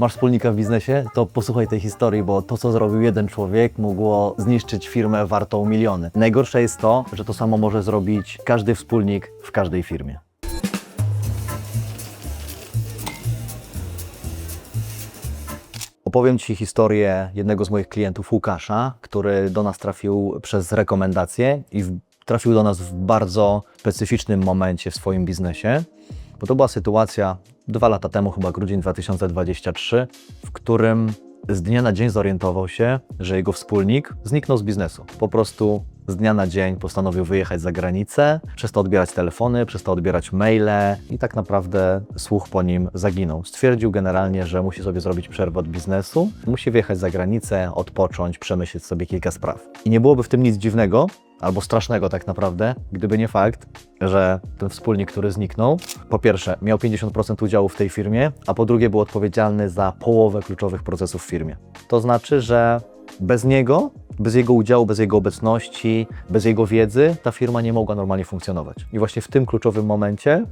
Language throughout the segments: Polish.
Masz wspólnika w biznesie? To posłuchaj tej historii, bo to, co zrobił jeden człowiek, mogło zniszczyć firmę wartą miliony. Najgorsze jest to, że to samo może zrobić każdy wspólnik w każdej firmie. Opowiem Ci historię jednego z moich klientów, Łukasza, który do nas trafił przez rekomendację i trafił do nas w bardzo specyficznym momencie w swoim biznesie, bo to była sytuacja dwa lata temu, chyba grudzień 2023, w którym z dnia na dzień zorientował się, że jego wspólnik zniknął z biznesu. Po prostu z dnia na dzień postanowił wyjechać za granicę, przestał odbierać telefony, przestał odbierać maile i tak naprawdę słuch po nim zaginął. Stwierdził generalnie, że musi sobie zrobić przerwę od biznesu, musi wyjechać za granicę, odpocząć, przemyśleć sobie kilka spraw. I nie byłoby w tym nic dziwnego, albo strasznego tak naprawdę, gdyby nie fakt, że ten wspólnik, który zniknął, po pierwsze miał 50% udziału w tej firmie, a po drugie był odpowiedzialny za połowę kluczowych procesów w firmie. To znaczy, że bez niego, bez jego udziału, bez jego obecności, bez jego wiedzy, ta firma nie mogła normalnie funkcjonować. I właśnie w tym kluczowym momencie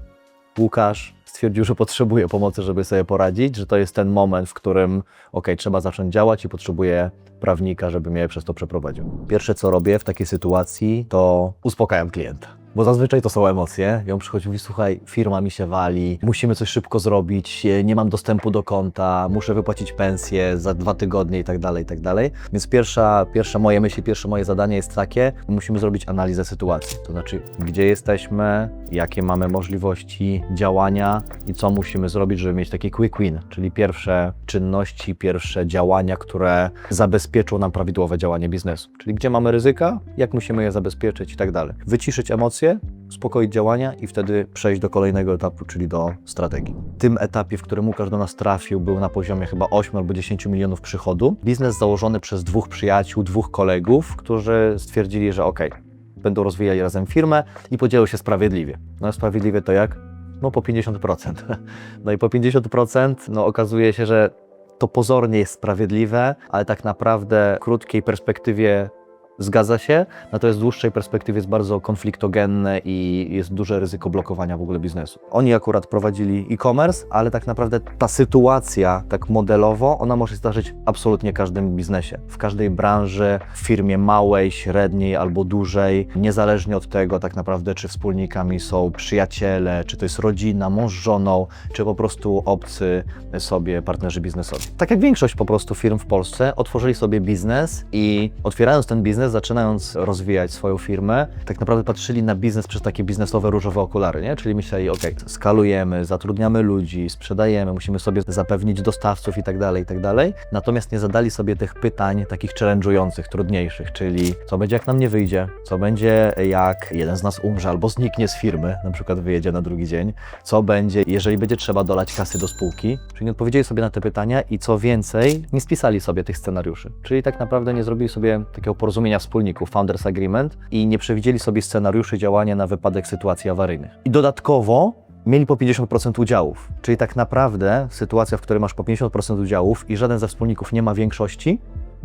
Łukasz stwierdził, że potrzebuje pomocy, żeby sobie poradzić, że to jest ten moment, w którym ok, trzeba zacząć działać i potrzebuje prawnika, żeby mnie przez to przeprowadził. Pierwsze, co robię w takiej sytuacji, to uspokajam klienta. Bo zazwyczaj to są emocje. I on przychodzi i mówi, słuchaj, firma mi się wali, musimy coś szybko zrobić, e, nie mam dostępu do konta, muszę wypłacić pensję za dwa tygodnie i tak dalej, i tak dalej. Więc pierwsza, pierwsze moje myśli, pierwsze moje zadanie jest takie, musimy zrobić analizę sytuacji. To znaczy, gdzie jesteśmy, jakie mamy możliwości działania i co musimy zrobić, żeby mieć taki quick win, czyli pierwsze czynności, pierwsze działania, które zabezpieczą nam prawidłowe działanie biznesu. Czyli gdzie mamy ryzyka, jak musimy je zabezpieczyć i tak dalej. Wyciszyć emocje, uspokoić działania i wtedy przejść do kolejnego etapu, czyli do strategii. W tym etapie, w którym Łukasz do nas trafił, był na poziomie chyba 8 albo 10 milionów przychodu. Biznes założony przez dwóch przyjaciół, dwóch kolegów, którzy stwierdzili, że ok, będą rozwijali razem firmę i podzielą się sprawiedliwie. No sprawiedliwie to jak? No po 50%. No i po 50% no, okazuje się, że to pozornie jest sprawiedliwe, ale tak naprawdę w krótkiej perspektywie zgadza się, natomiast w dłuższej perspektywie jest bardzo konfliktogenne i jest duże ryzyko blokowania w ogóle biznesu. Oni akurat prowadzili e-commerce, ale tak naprawdę ta sytuacja tak modelowo, ona może się zdarzyć absolutnie każdym biznesie, w każdej branży, w firmie małej, średniej albo dużej, niezależnie od tego tak naprawdę, czy wspólnikami są przyjaciele, czy to jest rodzina, mąż żoną, czy po prostu obcy sobie partnerzy biznesowi. Tak jak większość po prostu firm w Polsce, otworzyli sobie biznes i otwierając ten biznes, zaczynając rozwijać swoją firmę, tak naprawdę patrzyli na biznes przez takie biznesowe różowe okulary, nie? Czyli myśleli, ok, skalujemy, zatrudniamy ludzi, sprzedajemy, musimy sobie zapewnić dostawców i tak dalej, i tak dalej. Natomiast nie zadali sobie tych pytań takich challenge'ujących, trudniejszych, czyli co będzie jak nam nie wyjdzie, co będzie jak jeden z nas umrze albo zniknie z firmy, na przykład wyjedzie na drugi dzień, co będzie, jeżeli będzie trzeba dolać kasy do spółki. Czyli nie odpowiedzieli sobie na te pytania i co więcej, nie spisali sobie tych scenariuszy. Czyli tak naprawdę nie zrobili sobie takiego porozumienia wspólników, Founders Agreement i nie przewidzieli sobie scenariuszy działania na wypadek sytuacji awaryjnych. I dodatkowo mieli po 50% udziałów. Czyli tak naprawdę sytuacja, w której masz po 50% udziałów i żaden ze wspólników nie ma większości,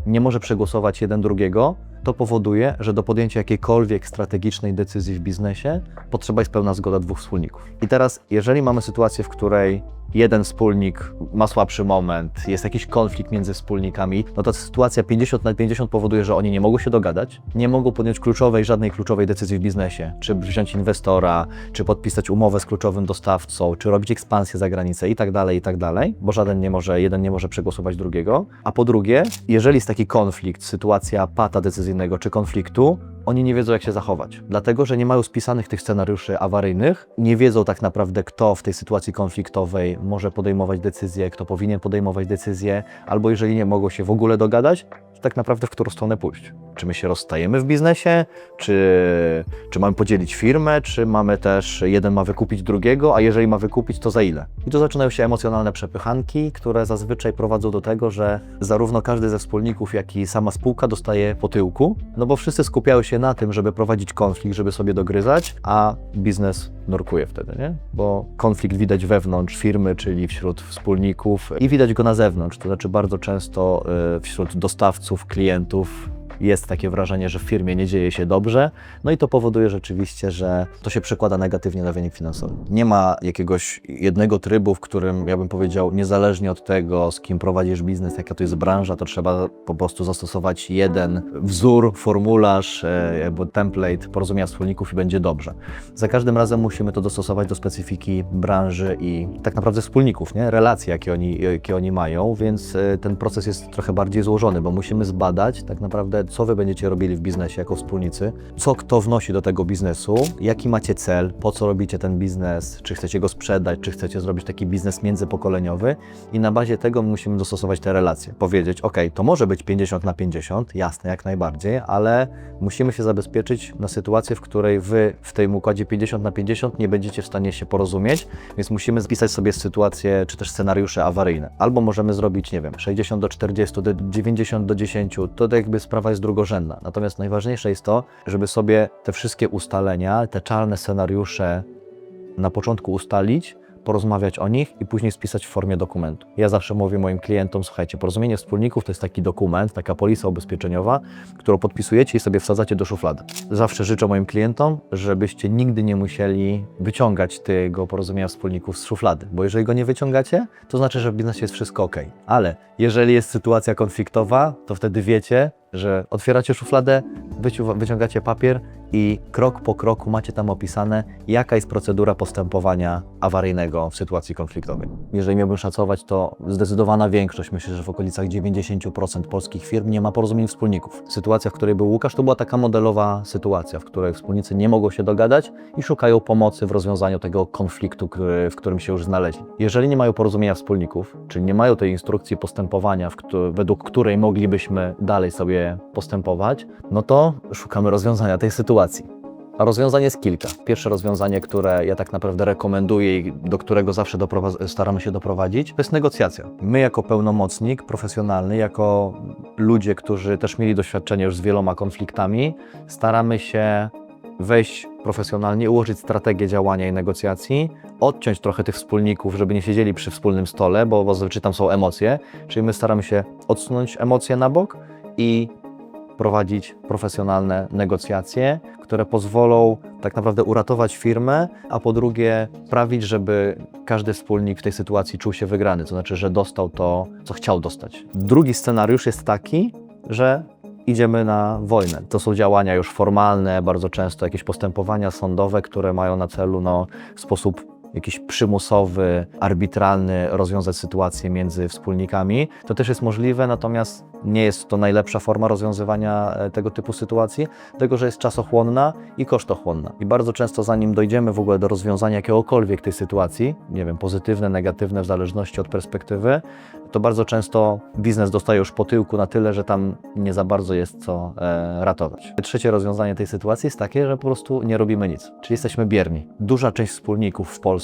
nie może przegłosować jeden drugiego, to powoduje, że do podjęcia jakiejkolwiek strategicznej decyzji w biznesie potrzeba jest pełna zgoda dwóch wspólników. I teraz, jeżeli mamy sytuację, w której jeden wspólnik ma słabszy moment, jest jakiś konflikt między wspólnikami, no to sytuacja 50 na 50 powoduje, że oni nie mogą się dogadać, nie mogą podjąć kluczowej, żadnej kluczowej decyzji w biznesie, czy wziąć inwestora, czy podpisać umowę z kluczowym dostawcą, czy robić ekspansję za granicę i tak dalej, i tak dalej, bo żaden nie może, jeden nie może przegłosować drugiego. A po drugie, jeżeli jest taki konflikt, sytuacja pata decyzyjnego czy konfliktu, oni nie wiedzą, jak się zachować. Dlatego, że nie mają spisanych tych scenariuszy awaryjnych, nie wiedzą tak naprawdę, kto w tej sytuacji konfliktowej może podejmować decyzje, kto powinien podejmować decyzje, albo jeżeli nie mogą się w ogóle dogadać, to tak naprawdę w którą stronę pójść. Czy my się rozstajemy w biznesie, czy, czy mamy podzielić firmę, czy mamy też, jeden ma wykupić drugiego, a jeżeli ma wykupić, to za ile? I tu zaczynają się emocjonalne przepychanki, które zazwyczaj prowadzą do tego, że zarówno każdy ze wspólników, jak i sama spółka dostaje po tyłku, no bo wszyscy skupiają się na tym, żeby prowadzić konflikt, żeby sobie dogryzać, a biznes nurkuje wtedy, nie? Bo konflikt widać wewnątrz firmy, czyli wśród wspólników i widać go na zewnątrz, to znaczy bardzo często y, wśród dostawców, klientów jest takie wrażenie, że w firmie nie dzieje się dobrze, no i to powoduje rzeczywiście, że to się przekłada negatywnie na wynik finansowy. Nie ma jakiegoś jednego trybu, w którym ja bym powiedział, niezależnie od tego, z kim prowadzisz biznes, jaka to jest branża, to trzeba po prostu zastosować jeden wzór, formularz, e, jakby template porozumienia wspólników i będzie dobrze. Za każdym razem musimy to dostosować do specyfiki branży i tak naprawdę wspólników, nie? relacji, jakie oni, jakie oni mają, więc e, ten proces jest trochę bardziej złożony, bo musimy zbadać tak naprawdę, co wy będziecie robili w biznesie jako wspólnicy, co kto wnosi do tego biznesu, jaki macie cel, po co robicie ten biznes, czy chcecie go sprzedać, czy chcecie zrobić taki biznes międzypokoleniowy? I na bazie tego musimy dostosować te relacje. Powiedzieć, ok, to może być 50 na 50, jasne, jak najbardziej, ale musimy się zabezpieczyć na sytuację, w której wy w tym układzie 50 na 50 nie będziecie w stanie się porozumieć, więc musimy spisać sobie sytuację, czy też scenariusze awaryjne. Albo możemy zrobić, nie wiem, 60 do 40, do 90 do 10, to jakby sprawa jest drugorzędna. Natomiast najważniejsze jest to, żeby sobie te wszystkie ustalenia, te czarne scenariusze na początku ustalić, porozmawiać o nich i później spisać w formie dokumentu. Ja zawsze mówię moim klientom, słuchajcie, porozumienie wspólników to jest taki dokument, taka polisa ubezpieczeniowa, którą podpisujecie i sobie wsadzacie do szuflady. Zawsze życzę moim klientom, żebyście nigdy nie musieli wyciągać tego porozumienia wspólników z szuflady, bo jeżeli go nie wyciągacie, to znaczy, że w biznesie jest wszystko ok. Ale jeżeli jest sytuacja konfliktowa, to wtedy wiecie, że otwieracie szufladę, wyciągacie papier i krok po kroku macie tam opisane, jaka jest procedura postępowania awaryjnego w sytuacji konfliktowej. Jeżeli miałbym szacować, to zdecydowana większość, myślę, że w okolicach 90% polskich firm nie ma porozumień wspólników. Sytuacja, w której był Łukasz, to była taka modelowa sytuacja, w której wspólnicy nie mogą się dogadać i szukają pomocy w rozwiązaniu tego konfliktu, który, w którym się już znaleźli. Jeżeli nie mają porozumienia wspólników, czyli nie mają tej instrukcji postępowania, według której moglibyśmy dalej sobie postępować, no to szukamy rozwiązania tej sytuacji. A rozwiązań jest kilka. Pierwsze rozwiązanie, które ja tak naprawdę rekomenduję i do którego zawsze staramy się doprowadzić, to jest negocjacja. My jako pełnomocnik profesjonalny, jako ludzie, którzy też mieli doświadczenie już z wieloma konfliktami, staramy się wejść profesjonalnie, ułożyć strategię działania i negocjacji, odciąć trochę tych wspólników, żeby nie siedzieli przy wspólnym stole, bo zazwyczaj tam są emocje, czyli my staramy się odsunąć emocje na bok i prowadzić profesjonalne negocjacje, które pozwolą tak naprawdę uratować firmę, a po drugie sprawić, żeby każdy wspólnik w tej sytuacji czuł się wygrany, to znaczy, że dostał to, co chciał dostać. Drugi scenariusz jest taki, że idziemy na wojnę. To są działania już formalne, bardzo często jakieś postępowania sądowe, które mają na celu no, w sposób jakiś przymusowy, arbitralny rozwiązać sytuację między wspólnikami. To też jest możliwe, natomiast nie jest to najlepsza forma rozwiązywania e, tego typu sytuacji, dlatego że jest czasochłonna i kosztochłonna. I bardzo często zanim dojdziemy w ogóle do rozwiązania jakiegokolwiek tej sytuacji, nie wiem, pozytywne, negatywne, w zależności od perspektywy, to bardzo często biznes dostaje już po tyłku na tyle, że tam nie za bardzo jest co e, ratować. Trzecie rozwiązanie tej sytuacji jest takie, że po prostu nie robimy nic, czyli jesteśmy bierni. Duża część wspólników w Polsce,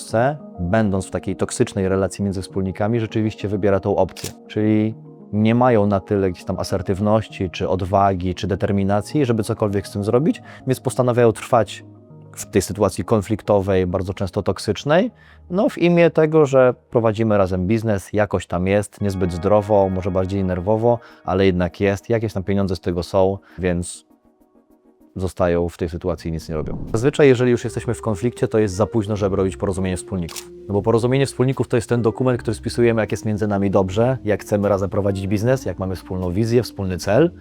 będąc w takiej toksycznej relacji między wspólnikami, rzeczywiście wybiera tą opcję, czyli nie mają na tyle gdzieś tam asertywności, czy odwagi, czy determinacji, żeby cokolwiek z tym zrobić, więc postanawiają trwać w tej sytuacji konfliktowej, bardzo często toksycznej, no w imię tego, że prowadzimy razem biznes, jakoś tam jest, niezbyt zdrowo, może bardziej nerwowo, ale jednak jest, jakieś tam pieniądze z tego są, więc zostają w tej sytuacji i nic nie robią. Zazwyczaj, jeżeli już jesteśmy w konflikcie, to jest za późno, żeby robić porozumienie wspólników. No bo porozumienie wspólników to jest ten dokument, który spisujemy, jak jest między nami dobrze, jak chcemy razem prowadzić biznes, jak mamy wspólną wizję, wspólny cel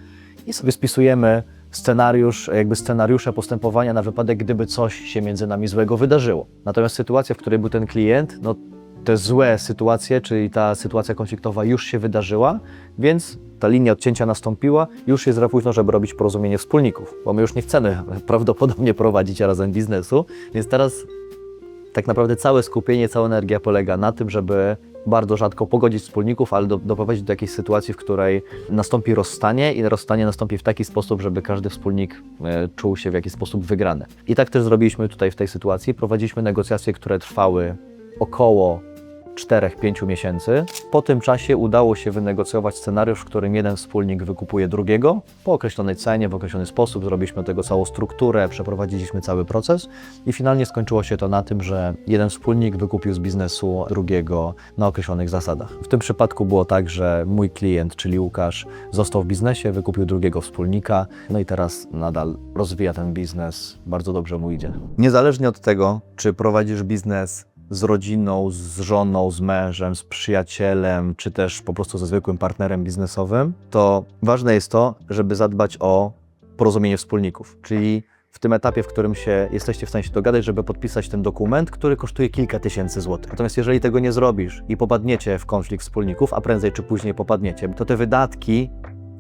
i sobie spisujemy scenariusz, jakby scenariusze postępowania na wypadek, gdyby coś się między nami złego wydarzyło. Natomiast sytuacja, w której był ten klient, no te złe sytuacje, czyli ta sytuacja konfliktowa już się wydarzyła, więc ta linia odcięcia nastąpiła, już jest za późno, żeby robić porozumienie wspólników, bo my już nie chcemy prawdopodobnie prowadzić razem biznesu, więc teraz tak naprawdę całe skupienie, cała energia polega na tym, żeby bardzo rzadko pogodzić wspólników, ale do, doprowadzić do jakiejś sytuacji, w której nastąpi rozstanie i rozstanie nastąpi w taki sposób, żeby każdy wspólnik e, czuł się w jakiś sposób wygrany. I tak też zrobiliśmy tutaj w tej sytuacji. Prowadziliśmy negocjacje, które trwały około 4-5 miesięcy. Po tym czasie udało się wynegocjować scenariusz, w którym jeden wspólnik wykupuje drugiego po określonej cenie, w określony sposób. Zrobiliśmy tego całą strukturę, przeprowadziliśmy cały proces i finalnie skończyło się to na tym, że jeden wspólnik wykupił z biznesu drugiego na określonych zasadach. W tym przypadku było tak, że mój klient, czyli Łukasz, został w biznesie, wykupił drugiego wspólnika, no i teraz nadal rozwija ten biznes, bardzo dobrze mu idzie. Niezależnie od tego, czy prowadzisz biznes z rodziną, z żoną, z mężem, z przyjacielem, czy też po prostu ze zwykłym partnerem biznesowym, to ważne jest to, żeby zadbać o porozumienie wspólników, czyli w tym etapie, w którym się jesteście w stanie dogadać, żeby podpisać ten dokument, który kosztuje kilka tysięcy złotych. Natomiast jeżeli tego nie zrobisz i popadniecie w konflikt wspólników, a prędzej czy później popadniecie, to te wydatki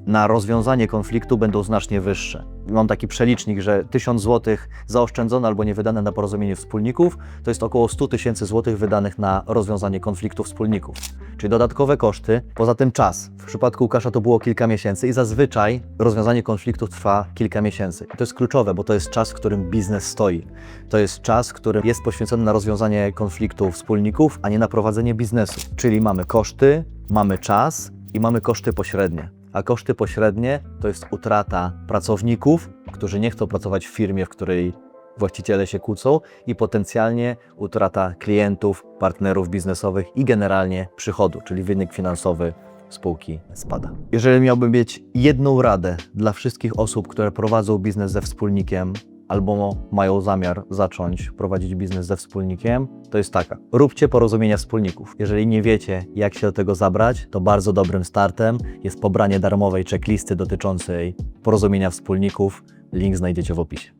na rozwiązanie konfliktu będą znacznie wyższe. Mam taki przelicznik, że 1000 zł zaoszczędzone albo nie wydane na porozumienie wspólników to jest około 100 tysięcy złotych wydanych na rozwiązanie konfliktu wspólników. Czyli dodatkowe koszty, poza tym czas. W przypadku Łukasza to było kilka miesięcy i zazwyczaj rozwiązanie konfliktów trwa kilka miesięcy. I to jest kluczowe, bo to jest czas, w którym biznes stoi. To jest czas, który jest poświęcony na rozwiązanie konfliktu wspólników, a nie na prowadzenie biznesu. Czyli mamy koszty, mamy czas i mamy koszty pośrednie a koszty pośrednie to jest utrata pracowników, którzy nie chcą pracować w firmie, w której właściciele się kłócą i potencjalnie utrata klientów, partnerów biznesowych i generalnie przychodu, czyli wynik finansowy spółki spada. Jeżeli miałbym mieć jedną radę dla wszystkich osób, które prowadzą biznes ze wspólnikiem albo mają zamiar zacząć prowadzić biznes ze wspólnikiem, to jest taka. Róbcie porozumienia wspólników. Jeżeli nie wiecie, jak się do tego zabrać, to bardzo dobrym startem jest pobranie darmowej checklisty dotyczącej porozumienia wspólników. Link znajdziecie w opisie.